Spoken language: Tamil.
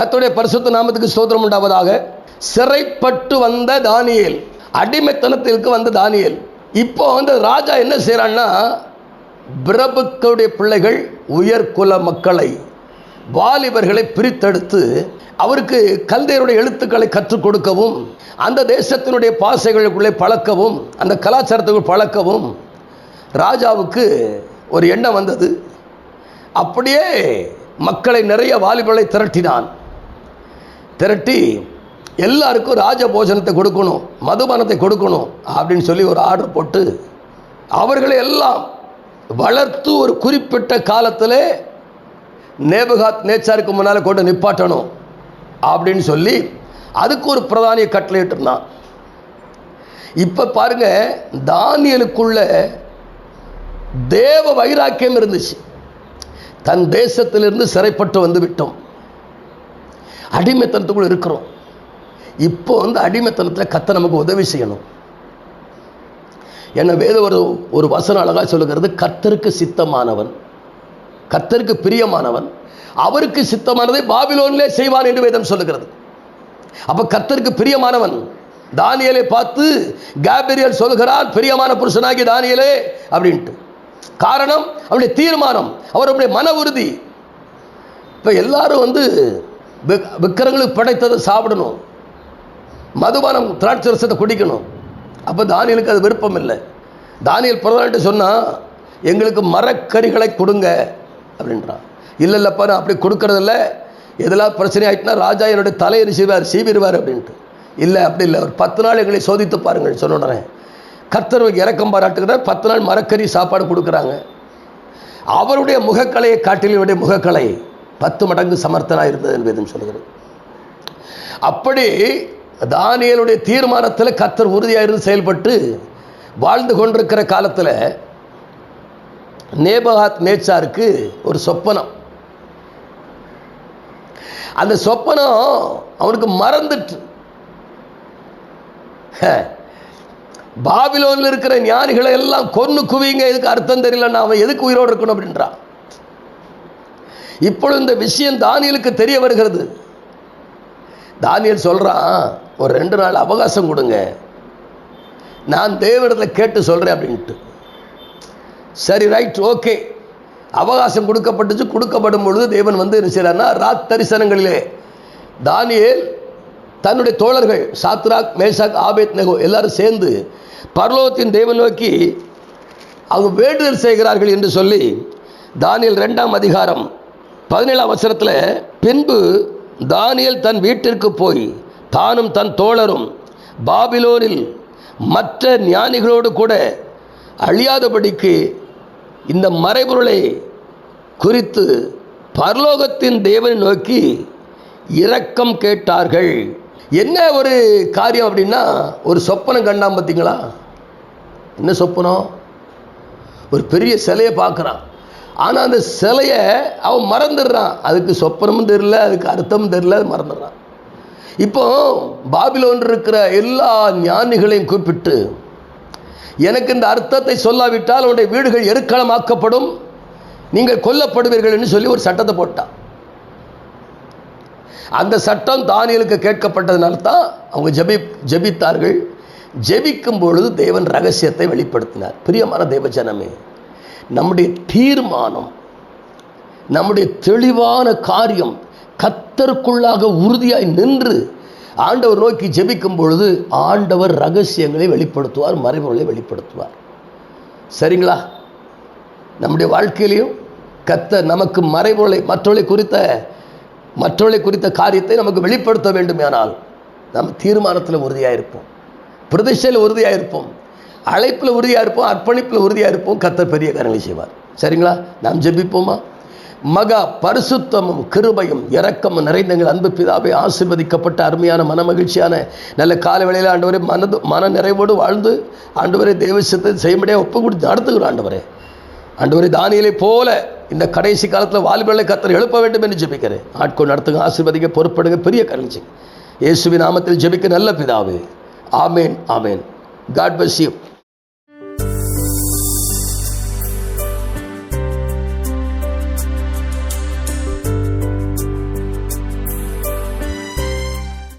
கத்துடைய பரிசுத்த நாமத்துக்கு ஸ்தோத்திரம் உண்டாவதாக. சிறைப்பட்டு வந்த தானியல் அடிமைத்தனத்திற்கு வந்த தானியல். இப்போ வந்து ராஜா என்ன செய்கிறான்னா பிரபுக்களுடைய பிள்ளைகள் உயர்குல மக்களை வாலிபர்களை பிரித்தெடுத்து அவருக்கு கல்தையருடைய எழுத்துக்களை கற்றுக் கொடுக்கவும் அந்த தேசத்தினுடைய பாசைகளுக்குள்ளே பழக்கவும் அந்த கலாச்சாரத்துக்குள் பழக்கவும் ராஜாவுக்கு ஒரு எண்ணம் வந்தது. அப்படியே மக்களை நிறைய வாலிபர்களை திரட்டினான். திரட்டி எல்லாருக்கும் ராஜ போஜனத்தை கொடுக்கணும் மதுபானத்தை கொடுக்கணும் அப்படின்னு சொல்லி ஒரு ஆர்டர் போட்டு அவர்களை எல்லாம் வளர்த்து ஒரு குறிப்பிட்ட காலத்தில் நேபகாத் நேச்சாருக்கு முன்னால் கொண்டு நிப்பாட்டணும் அப்படின்னு சொல்லி அதுக்கு ஒரு பிரதானிய கட்டளையிட்டிருந்தான். இப்போ பாருங்க தானியலுக்குள்ள தேவ வைராக்கியம் இருந்துச்சு. தன் தேசத்திலிருந்து சிறைப்பட்டு வந்து விட்டோம். அடிமைத்தனத்துக்குள்ள இருக்கிறோம். இப்போ வந்து அடிமைத்தனத்தில் கத்த நமக்கு உதவி செய்யணும். என்ன வேத ஒரு ஒரு வசனம் அழகாக சொல்லுகிறது கத்தருக்கு சித்தமானவன் கத்தருக்கு பிரியமானவன் அவருக்கு சித்தமானதை பாபிலோனிலே செய்வான் என்று வேதம் சொல்லுகிறது. அப்போ கத்தருக்கு பிரியமானவன் தானியலை பார்த்து கேபிரியல் சொல்கிறான் பிரியமான புருஷனாகி தானியலே அப்படின்ட்டு. காரணம் அவருடைய தீர்மானம் அவருடைய மன உறுதி. இப்போ எல்லாரும் வந்து விக்கிரங்களுக்கு படைத்ததை சாப்பிடணும். மதுபானம் திராட்சை ரசத்தை குடிக்கணும். அப்போ தானியலுக்கு அது விருப்பம் இல்லை தானியல் பிரதான்ட்டு சொன்னால் எங்களுக்கு மரக்கறிகளை கொடுங்க அப்படின்றான். இல்லை இல்லைப்பா நான் அப்படி கொடுக்கறதில்ல. எதெல்லாம் பிரச்சனை ஆகிட்டுனா ராஜா என்னுடைய தலையை செய்வார்? சீவிடுவார் அப்படின்ட்டு. இல்லை அப்படி இல்லை. ஒரு பத்து நாள் எங்களை சோதித்து பாருங்கள் சொன்ன உடனே. கர்த்தருக்கு இறக்கம் பாராட்டுகிறார். பத்து நாள் மரக்கறி சாப்பாடு கொடுக்குறாங்க. அவருடைய முகக்கலையை காட்டில் இவருடைய முகக்கலை பத்து மடங்கு சமர்த்தனாக இருந்தது என்பதும் சொல்கிறது. அப்படி தானியலுடைய தீர்மானத்தில் கத்தர் உறுதியாக இருந்து செயல்பட்டு வாழ்ந்து கொண்டிருக்கிற காலத்தில் நேபகாத் நேச்சாருக்கு ஒரு சொப்பனம். அந்த சொப்பனம் அவனுக்கு மறந்துட்டு பாபிலோனில் இருக்கிற ஞானிகளை எல்லாம் கொன்னு குவிங்க எதுக்கு அர்த்தம் தெரியலன்னா அவன் எதுக்கு உயிரோடு இருக்கணும் அப்படின்றான் இப்பொழுது இந்த விஷயம் தானியலுக்கு தெரிய வருகிறது. தானியல் சொல்கிறான் ஒரு ரெண்டு நாள் அவகாசம் கொடுங்க. நான் தேவனிடத்தில் கேட்டு சொல்கிறேன் அப்படின்ட்டு சரி ரைட் ஓகே அவகாசம் கொடுக்கப்பட்டுச்சு கொடுக்கப்படும் பொழுது தேவன் வந்து என்ன செய்கிறார்னா ராத் தரிசனங்களிலே தானியல் தன்னுடைய தோழர்கள் சாத்ராக் மேஷாக் ஆபேத் நெகோ எல்லாரும் சேர்ந்து பரலோகத்தின் தேவன் நோக்கி அவங்க வேண்டுதல் செய்கிறார்கள் என்று சொல்லி தானியல் ரெண்டாம் அதிகாரம் பதினேழாம் வசனத்தில் பின்பு தானியல் தன் வீட்டிற்கு போய் தானும் தன் தோழரும் பாபிலோனில் மற்ற ஞானிகளோடு கூட அழியாதபடிக்கு இந்த மறைபொருளை குறித்து பரலோகத்தின் தேவனை நோக்கி இரக்கம் கேட்டார்கள். என்ன ஒரு காரியம் அப்படின்னா ஒரு சொப்பனம் கண்டான் பார்த்தீங்களா என்ன சொப்பனம்? ஒரு பெரிய சிலையை பார்க்குறான். ஆனால் அந்த சிலையை அவன் மறந்துடுறான். அதுக்கு சொப்பனமும் தெரியல அதுக்கு அர்த்தமும் தெரியல அது மறந்துடுறான். இப்போ பாபிலோன் இருக்கிற எல்லா ஞானிகளையும் கூப்பிட்டு எனக்கு இந்த அர்த்தத்தை சொல்லாவிட்டால் உன்னுடைய வீடுகள் எருக்களமாக்கப்படும் நீங்கள் கொல்லப்படுவீர்கள் என்று சொல்லி ஒரு சட்டத்தை போட்டான். அந்த சட்டம் தானியலுக்கு கேட்கப்பட்டதுனால தான் அவங்க ஜெபி ஜெபித்தார்கள். ஜெபிக்கும் பொழுது தேவன் ரகசியத்தை வெளிப்படுத்தினார். பிரியமான தேவஜனமே நம்முடைய தீர்மானம் நம்முடைய தெளிவான காரியம் கத்தருக்குள்ளாக உறுதியாய் நின்று ஆண்டவர் நோக்கி ஜெபிக்கும் பொழுது ஆண்டவர் ரகசியங்களை வெளிப்படுத்துவார் மறைமுறைகளை வெளிப்படுத்துவார். சரிங்களா? நம்முடைய வாழ்க்கையிலையும் கத்த நமக்கு மறைபொருளை மற்றவர்களை குறித்த மற்றவர்களை குறித்த காரியத்தை நமக்கு வெளிப்படுத்த வேண்டுமானால் நம்ம தீர்மானத்தில் உறுதியாக இருப்போம் பிரதிஷ்டையில் உறுதியாக இருப்போம் அழைப்பில் உறுதியாக இருப்போம் அர்ப்பணிப்பில் உறுதியாக இருப்போம் கத்தர் பெரிய காரியங்களை செய்வார். சரிங்களா? நாம் ஜெபிப்போமா? மகா பரிசுத்தமும் கிருபையும் இரக்கமும் நிறைந்த எங்கள் அன்பு பிதாவை ஆசிர்வதிக்கப்பட்ட அருமையான மன மகிழ்ச்சியான நல்ல கால வேளையில் ஆண்டவரே மனது மன நிறைவோடு வாழ்ந்து ஆண்டவரே தேவசத்தை செய்யும்படியாக ஒப்பு கொடுத்து நடத்துகிறோம் ஆண்டவரே. ஆண்டவரே தானியலை போல இந்த கடைசி காலத்தில் வாலிபர்களை கத்தர் எழுப்ப வேண்டும் என்று ஜெபிக்கிறேன். ஆட்கொண்டு நடத்துங்க ஆசிர்வதிக்க பொறுப்படுங்க பெரிய கருஞ்சி இயேசுவி நாமத்தில் ஜெபிக்க நல்ல பிதாவே. ஆமேன் ஆமேன். God bless you